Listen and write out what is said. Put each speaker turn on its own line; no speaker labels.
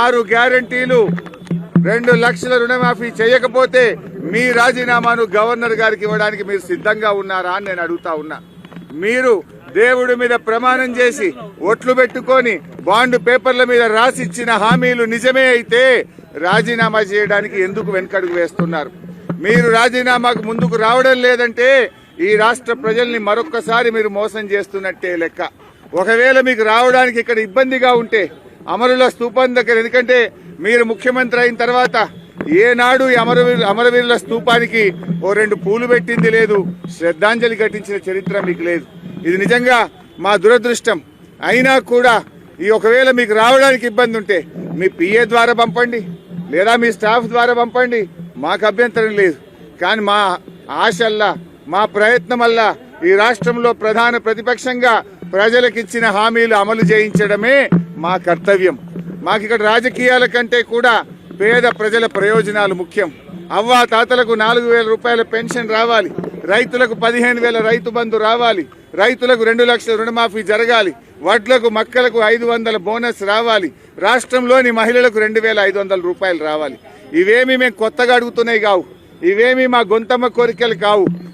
ఆరు గ్యారంటీలు రెండు లక్షల రుణమాఫీ చేయకపోతే మీ రాజీనామాను గవర్నర్ గారికి ఇవ్వడానికి మీరు సిద్ధంగా ఉన్నారా అని నేను అడుగుతా ఉన్నా. మీరు దేవుడి మీద ప్రమాణం చేసి ఒట్లు పెట్టుకొని బాండ్ పేపర్ల మీద రాసిచ్చిన హామీలు నిజమే అయితే రాజీనామా చేయడానికి ఎందుకు వెనకడుగు వేస్తున్నారు? మీరు రాజీనామాకు ముందుకు రావడం లేదంటే ఈ రాష్ట్ర ప్రజల్ని మరొక్కసారి మీరు మోసం చేస్తున్నట్టే లెక్క. ఒకవేళ మీకు రావడానికి ఇక్కడ ఇబ్బందిగా ఉంటే అమరుల స్తూపం దగ్గర ఎందుకంటే మీరు ముఖ్యమంత్రి అయిన తర్వాత ఏనాడు ఈ అమరవీరు అమరవీరుల స్తూపానికి ఓ రెండు పూలు పెట్టింది లేదు శ్రద్ధాంజలి ఘటించిన చరిత్ర మీకు లేదు. ఇది నిజంగా మా దురదృష్టం. అయినా కూడా ఈ ఒకవేళ మీకు రావడానికి ఇబ్బంది ఉంటే మీ పిఏ ద్వారా పంపండి లేదా మీ స్టాఫ్ ద్వారా పంపండి మాకు అభ్యంతరం లేదు. కానీ మా ఆశల్లా మా ప్రయత్నమల్లా ఈ రాష్ట్రంలో ప్రధాన ప్రతిపక్షంగా ప్రజలకిచ్చిన హామీలు అమలు చేయించడమే మా కర్తవ్యం. మాకు ఇక్కడ రాజకీయాల కంటే కూడా పేద ప్రజల ప్రయోజనాలు ముఖ్యం. అవ్వా తాతలకు నాలుగు వేల రూపాయల పెన్షన్ రావాలి. రైతులకు పదిహేను వేల రైతు బంధు రావాలి. రైతులకు రెండు లక్షల రుణమాఫీ జరగాలి. వడ్లకు మక్కలకు ఐదు వందల బోనస్ రావాలి. రాష్ట్రంలోని మహిళలకు రెండు వేల ఐదు వందల రూపాయలు రావాలి. ఇవేమి మేము కొత్తగా అడుగుతున్నాయి కావు. ఇవేమి మా గొంతమ్మ కోరికలు కావు.